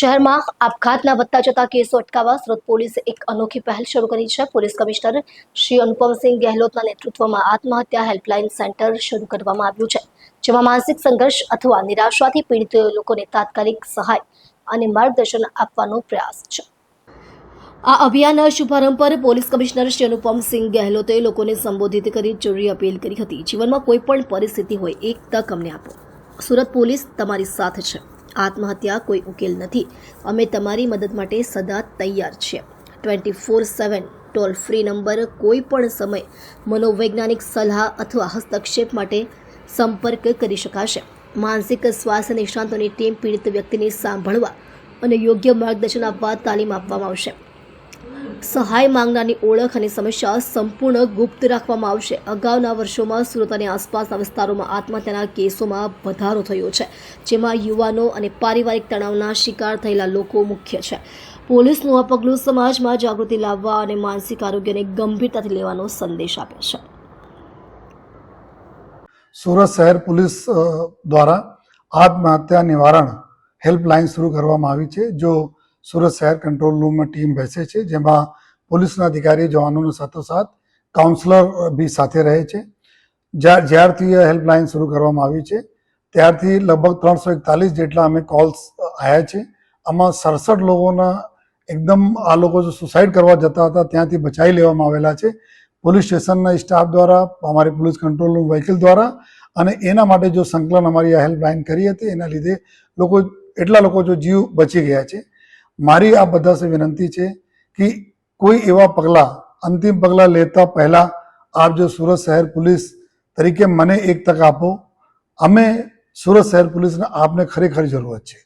શહેરમાં આપઘાતના વધતા જતા કેસો અટકાવવા સુરત પોલીસે એક અનોખી પહેલ શરૂ કરી છે. પોલીસ કમિશનર શ્રી અનુપમસિંહ ગહેલોતના નેતૃત્વમાં આત્મહત્યા હેલ્પલાઇન સેન્ટર શરૂ કરવામાં આવ્યું છે, જેમાં માનસિક સંઘર્ષ અથવા નિરાશાથી પીડિત લોકોને તાત્કાલિક સહાય અને માર્ગદર્શન આપવાનો પ્રયાસ છે. આ અભિયાનના શુભારંભ પર પોલીસ કમિશનર શ્રી અનુપમસિંહ ગહેલોતે લોકોને સંબોધિત કરી જરૂરી અપીલ કરી હતી. જીવનમાં કોઈ પણ પરિસ્થિતિ હોય એક તક અમને આપો. સુરત પોલીસ તમારી સાથે છે. આત્મહત્યા કોઈ ઉકેલ નથી. અમે તમારી મદદ માટે સદા તૈયાર છીએ twenty four seven toll free number કોઈ પણ સમય મનોવૈજ્ઞાનિક સલાહ અથવા હસ્તક્ષેપ માટે સંપર્ક કરી શકાશે. માનસિક સ્વાસ્થ્ય નિષ્ણાતોની ટીમ પીડિત વ્યક્તિને સાંભળવા અને યોગ્ય માર્ગદર્શન આપવા તાલીમ આપવામાં આવશે. સહાય માંગનારની ઓળખ અને સમસ્યા સંપૂર્ણ ગુપ્ત રાખવામાં આવશે. અગાઉના વર્ષોમાં સુરત અને આસપાસના વિસ્તારોમાં આત્મહત્યાના કેસોમાં વધારો થયો છે, જેમાં યુવાનો અને પારિવારિક તણાવના શિકાર થયેલા લોકો મુખ્ય છે. પોલીસનું આ પગલું સમાજમાં જાગૃતિ લાવવા અને માનસિક આરોગ્યને ગંભીરતાથી લેવાનો સંદેશ આપે છે. સુરત શહેર પોલીસ દ્વારા આત્મહત્યા નિવારણ હેલ્પલાઇન શરૂ કરવામાં આવી છે, જો સુરત શહેર કંટ્રોલ રૂમમાં ટીમ બેસે છે, જેમાં પોલીસના અધિકારી, જવાનોની સાથોસાથ કાઉન્સલર બી સાથે રહે છે. જ્યાર જ્યારથી હેલ્પલાઇન શરૂ કરવામાં આવી છે, ત્યારથી લગભગ ત્રણસો એકતાલીસ જેટલા અમે કોલ્સ આવ્યા છે. આમાં સડસઠ લોકોના એકદમ આ લોકો જો સુસાઇડ કરવા જતા હતા, ત્યાંથી બચાવી લેવામાં આવેલા છે. પોલીસ સ્ટેશનના સ્ટાફ દ્વારા, અમારી પોલીસ કંટ્રોલ વ્હીકલ દ્વારા અને એના માટે જો સંકલન અમારી આ હેલ્પલાઇન કરી હતી, એના લીધે લોકો, એટલા લોકો જો જીવ બચી ગયા છે. મારી આ બધા સે વિનંતી છે કે કોઈ એવા પગલાં, અંતિમ પગલાં લેતા પહેલાં આપ જો સુરત શહેર પોલીસ તરીકે મને એક તક આપો. અમે સુરત શહેર પોલીસને આપને ખરેખર જરૂરત છે.